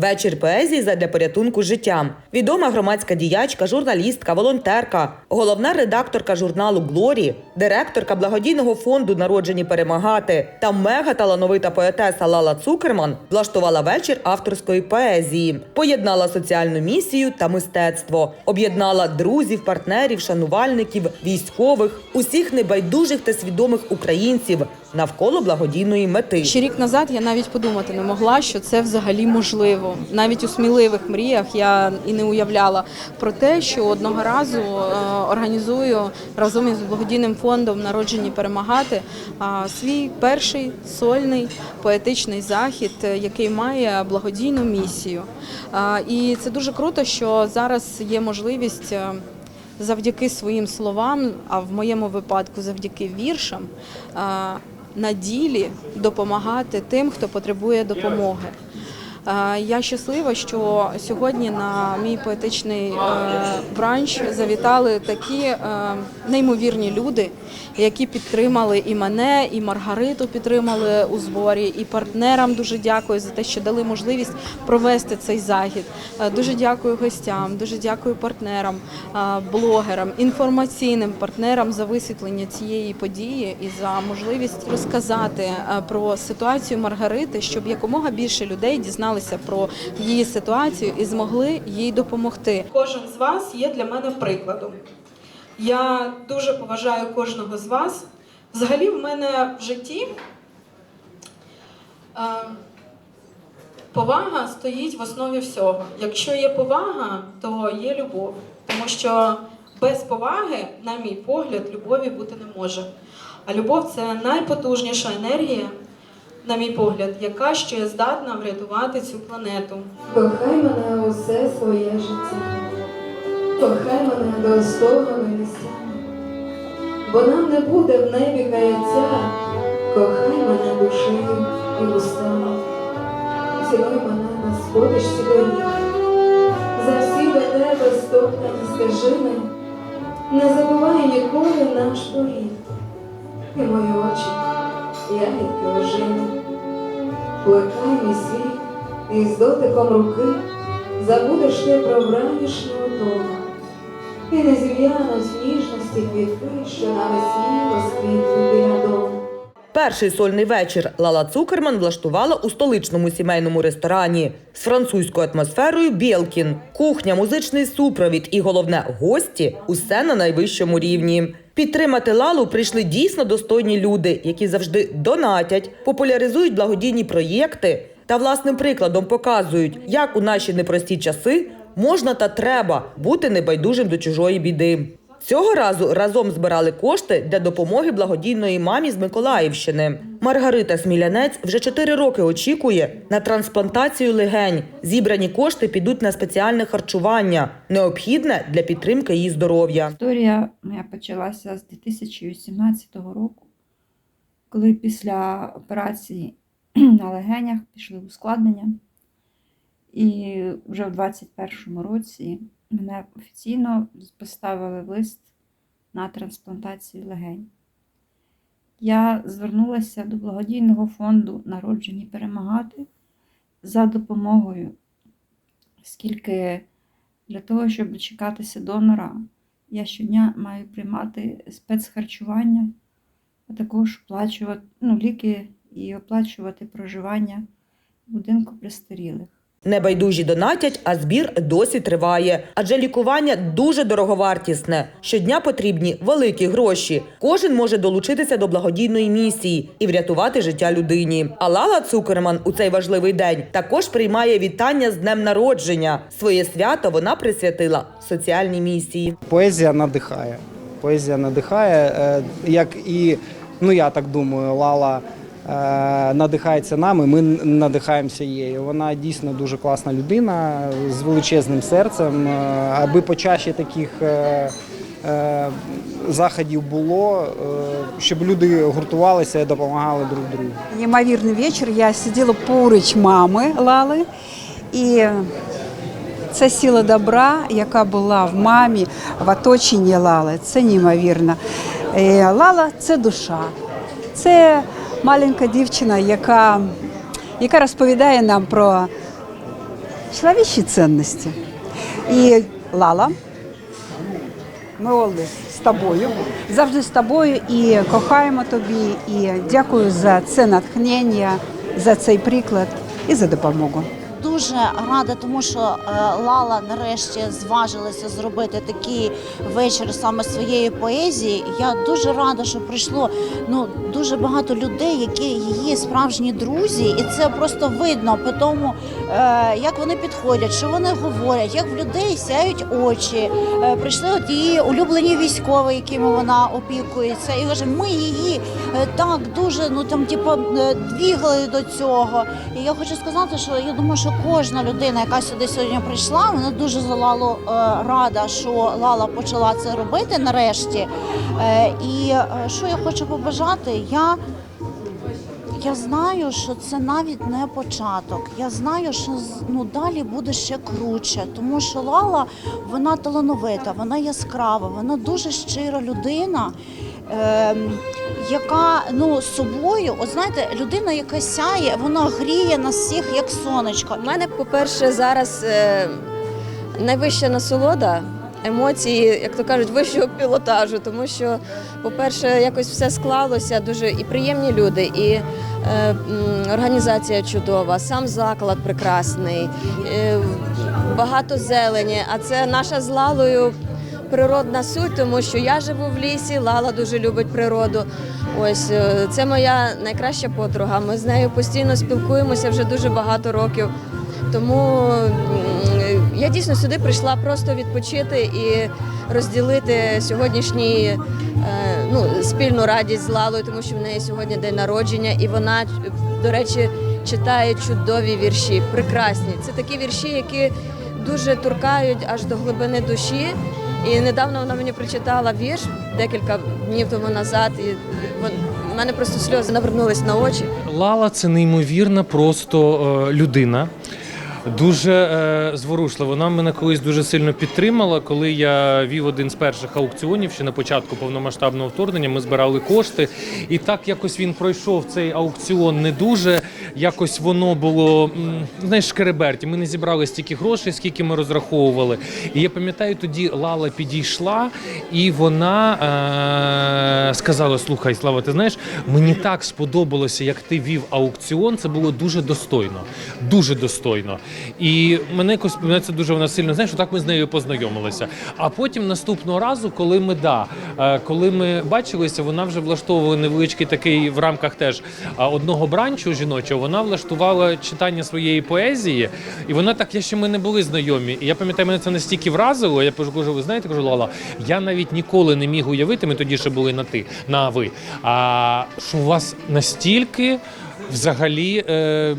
Вечір поезії задля порятунку життя. Відома громадська діячка, журналістка, волонтерка, головна редакторка журналу Глорі, директорка благодійного фонду Народжені перемагати та мега талановита поетеса Лала Цукерман влаштувала вечір авторської поезії, поєднала соціальну місію та мистецтво, об'єднала друзів, партнерів, шанувальників, військових, усіх небайдужих та свідомих українців навколо благодійної мети. Ще рік назад я навіть подумати не могла, що це взагалі можливо. Навіть у сміливих мріях я і не уявляла про те, що одного разу е, організую разом із благодійним фондом Народжені перемагати свій перший сольний поетичний захід, е, який має благодійну місію. І це дуже круто, що зараз є можливість. е, Завдяки своїм словам, а в моєму випадку завдяки віршам, на ділі допомагати тим, хто потребує допомоги. Е, Я щаслива, що сьогодні на мій поетичний е, бранч завітали такі е, неймовірні люди, які підтримали і мене, і Маргариту підтримали у зборі, і партнерам дуже дякую за те, що дали можливість провести цей захід. Дуже дякую гостям, дуже дякую партнерам, блогерам, інформаційним партнерам за висвітлення цієї події і за можливість розказати про ситуацію Маргарити, щоб якомога більше людей дізналися про її ситуацію і змогли їй допомогти. Кожен з вас є для мене прикладом. Я дуже поважаю кожного з вас. Взагалі, в мене в житті е, повага стоїть в основі всього. Якщо є повага, то є любов. Тому що без поваги, на мій погляд, любові бути не може. А любов це найпотужніша енергія, на мій погляд, яка ще здатна врятувати цю планету. Кохай мене усе своє життя, кохай мене до стогону місцями, бо нам не буде в небі каяття, кохай мене душею і устами, цілуй мене на сходишці доріг, за всі до тебе стоптані стежини, не забувай ніколи наш поріг, і мої очі, ягідки ожини. Плекай мій світ, і з дотиком руки забудеш ти про вранішню вдома, і не зів'януть ніжності квітки, що навесні розквітли біля дому. Перший сольний вечір Лала Цукерман влаштувала у столичному сімейному ресторані з французькою атмосферою Білкін. Кухня, музичний супровід і головне гості усе на найвищому рівні. Підтримати Лалу прийшли дійсно достойні люди, які завжди донатять, популяризують благодійні проєкти та власним прикладом показують, як у наші непрості часи можна та треба бути небайдужим до чужої біди. Цього разу разом збирали кошти для допомоги благодійної мамі з Миколаївщини. Маргарита Смілянець вже 4 роки очікує на трансплантацію легень. Зібрані кошти підуть на спеціальне харчування, необхідне для підтримки її здоров'я. Історія моя почалася з 2018 року, коли після операції на легенях пішли ускладнення. І вже в 2021 році мене офіційно поставили лист на трансплантацію легень. Я звернулася до благодійного фонду Народжені перемагати за допомогою, оскільки для того, щоб дочекатися донора, я щодня маю приймати спецхарчування, а також оплачувати ну, ліки і оплачувати проживання в будинку престарілих. Небайдужі донатять, а збір досі триває. Адже лікування дуже дороговартісне. Щодня потрібні великі гроші. Кожен може долучитися до благодійної місії і врятувати життя людині. А Лала Цукерман у цей важливий день також приймає вітання з днем народження. Своє свято вона присвятила соціальній місії. Поезія надихає. Поезія надихає, е, як і, ну я так думаю, Лала надихається нами, ми надихаємося її. Вона дійсно дуже класна людина з величезним серцем. Е, Аби почаще таких е, е, заходів було, е, щоб люди гуртувалися і допомагали друг другу. Неймовірний вечір. Я сиділа поруч мами Лали, і це сила добра, яка була в мамі, в оточенні Лали. Це неймовірно. Е, Лала це душа, це маленька дівчина, яка, яка розповідає нам про чоловічі цінності. І Лала, ми Олли з тобою, завжди з тобою і кохаємо тобі. І дякую за це натхнення, за цей приклад і за допомогу. Дуже рада, тому що е, Лала нарешті зважилася зробити такий вечір саме своєї поезії. Я дуже рада, що прийшло ну дуже багато людей, які її справжні друзі, і це просто видно по тому, е, як вони підходять, що вони говорять, як в людей сяють очі. Е, прийшли от її улюблені військові, якими вона опікується, і каже, ми її так дуже ну там, типу, двігали до цього. І я хочу сказати, що я думаю, що кожна людина, яка сюди сьогодні прийшла, вона дуже за Лалу е, рада, що Лала почала це робити нарешті. Е, і е, що я хочу побажати, я. Я знаю, що це навіть не початок. Я знаю, що ну далі буде ще круче, тому що Лала вона талановита, вона яскрава, вона дуже щира людина, яка ну собою, от знаєте, людина, яка сяє, вона гріє нас всіх як сонечко. У мене, по-перше, зараз е, найвища насолода, емоції, як то кажуть, вищого пілотажу, тому що, по-перше, якось все склалося, дуже і приємні люди, і е, організація чудова, сам заклад прекрасний, е, багато зелені, а це наша з Лалою природна суть, тому що я живу в лісі, Лала дуже любить природу. Ось е, це моя найкраща подруга. Ми з нею постійно спілкуємося вже дуже багато років. Тому я дійсно сюди прийшла просто відпочити і розділити сьогоднішній е, ну, спільну радість з Лалою, тому що в неї сьогодні день народження, і вона, до речі, читає чудові вірші, прекрасні. Це такі вірші, які дуже торкають аж до глибини душі. І недавно вона мені прочитала вірш декілька днів тому назад, і в мене просто сльози навернулись на очі. Лала це неймовірна просто е, людина. Дуже е, зворушлива. Вона мене колись дуже сильно підтримала, коли я вів один з перших аукціонів ще на початку повномасштабного вторгнення. Ми збирали кошти, і так якось він пройшов цей аукціон не дуже. Якось воно було знаєш, шкереберті. Ми не зібрали стільки грошей, скільки ми розраховували. І я пам'ятаю, тоді Лала підійшла, і вона е, сказала: Слухай, Слава, ти знаєш, мені так сподобалося, як ти вів аукціон. Це було дуже достойно, дуже достойно. І мене якось мене це дуже вона сильно знаєш, так ми з нею познайомилися. А потім наступного разу, коли ми да, е, коли ми бачилися, вона вже влаштовувала невеличкий такий в рамках теж одного бранчу жіночого. Вона влаштувала читання своєї поезії, і вона так, я ще ми не були знайомі. І я пам'ятаю, мене це настільки вразило. Я кажу, ви знаєте, кажу, Лала, я навіть ніколи не міг уявити. Ми тоді ще були на ти, на ви. А що у вас настільки. Взагалі е,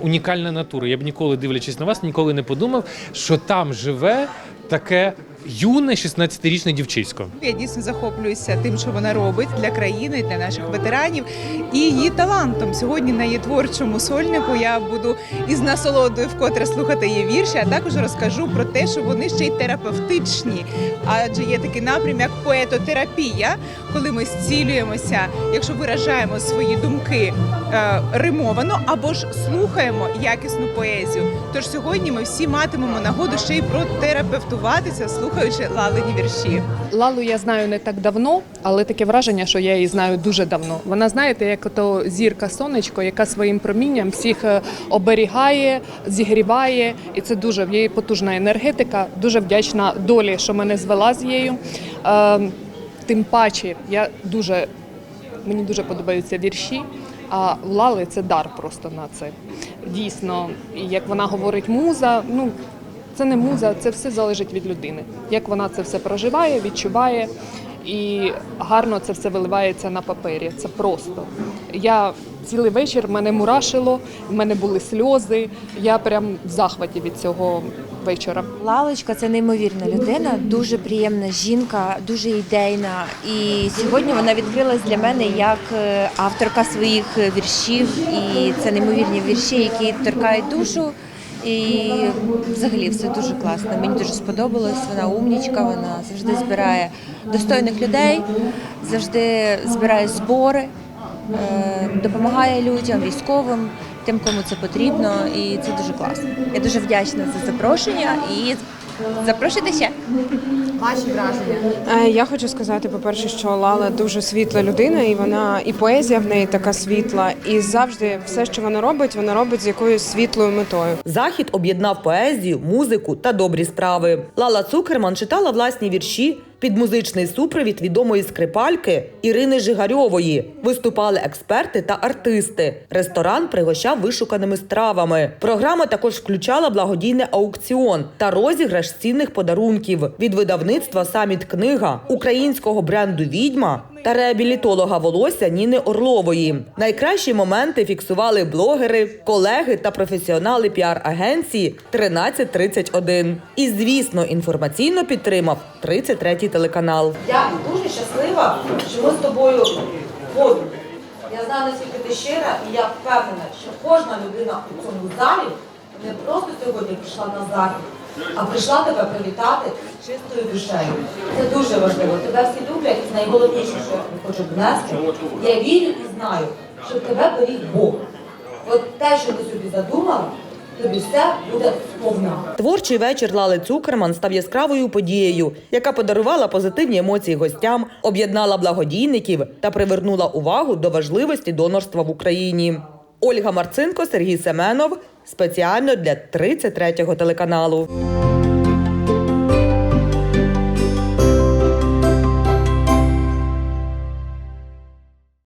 унікальна натура. Я б ніколи дивлячись на вас, ніколи не подумав, що там живе таке юне 16-річне дівчисько. Я дійсно захоплююся тим, що вона робить для країни, для наших ветеранів і її талантом. Сьогодні на її творчому сольнику я буду із насолодою вкотре слухати її вірші, а також розкажу про те, що вони ще й терапевтичні. Адже є такий напрям, як поетотерапія, коли ми зцілюємося, якщо виражаємо свої думки е, римовано або ж слухаємо якісну поезію. Тож сьогодні ми всі матимемо нагоду ще й протерапевтуватися, слухаючи лалині вірші. Лалу я знаю не так давно, але таке враження, що я її знаю дуже давно. Вона знаєте, як то зірка сонечко, яка своїм промінням всіх е, оберігає, зігріває, і це дуже в її потужна енергетика. Дуже вдячна долі, що мене звела з нею. Е, Тим паче, я дуже мені дуже подобаються вірші. А в Лали це дар просто на це. Дійсно, як вона говорить, муза, ну це не муза, це все залежить від людини. Як вона це все проживає, відчуває, і гарно це все виливається на папері. Це просто. Я цілий вечір мене мурашило, в мене були сльози. Я прям в захваті від цього вечора. Лалочка це неймовірна людина, дуже приємна жінка, дуже ідейна. І сьогодні вона відкрилась для мене як е, авторка своїх віршів. І це неймовірні вірші, які торкають душу. І взагалі все дуже класно. Мені дуже сподобалось. Вона умнічка, вона завжди збирає достойних людей, завжди збирає збори, е, допомагає людям, військовим. тим, кому це потрібно, і це дуже класно. Я дуже вдячна за запрошення і запрошуйте ще. Ваші враження? Я хочу сказати, по-перше, що Лала дуже світла людина, і вона і поезія в неї така світла, і завжди все, що вона робить, вона робить з якоюсь світлою метою. Захід об'єднав поезію, музику та добрі справи. Лала Цукерман читала власні вірші під музичний супровід відомої скрипальки Ірини Жигарьової. Виступали експерти та артисти. Ресторан пригощав вишуканими стравами. Програма також включала благодійний аукціон та розіграш цінних подарунків від видавництва Саміт книга українського бренду Відьма та реабілітолога волосся Ніни Орлової. Найкращі моменти фіксували блогери, колеги та професіонали піар-агенції 1331. І, звісно, інформаційно підтримав 33-й телеканал. Я дуже щаслива, що ми з тобою поруч. Я знаю, наскільки ти щира, і я впевнена, що кожна людина у цьому залі не просто сьогодні прийшла на захід, а прийшла тебе привітати чистою душею. Це дуже важливо. Тебе всі люблять, і найголовніше, що я хочу донести, я вірю і знаю, що тебе беріг Бог. От те, що ти собі задумала, тобі все буде сповна. Творчий вечір Лали Цукерман став яскравою подією, яка подарувала позитивні емоції гостям, об'єднала благодійників та привернула увагу до важливості донорства в Україні. Ольга Марцинко, Сергій Семенов спеціально для 33-го телеканалу.